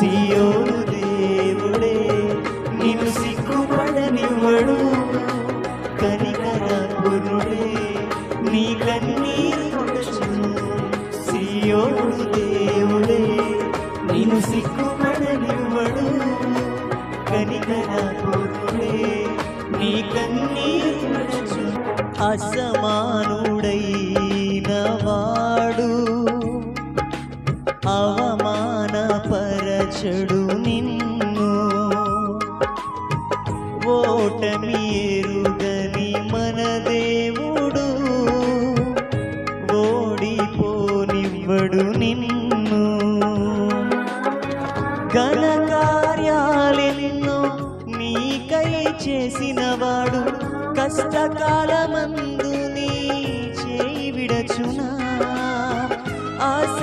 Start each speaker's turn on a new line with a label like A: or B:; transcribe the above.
A: సియోను దేవుడే నిన్ను సిగ్గుపడనివ్వడు కనికర పురుడే నీ కన్నీరు తుడుచును సియోను దేవుడే నిన్ను సిగ్గుపడనివ్వడు కనికర పురుడే నీ కన్నీరు తుడుచును అసమానుడైన వాడు చెడు నిన్ను. ఓటమి ఎరుగని మన దేవుడు. ఓడిపోనివ్వడు నిన్ను. ఘన కార్యాలెన్నో నీకై చేసినవాడు. కష్టకాలమందు నీ చేయి విడచునా. ఆశ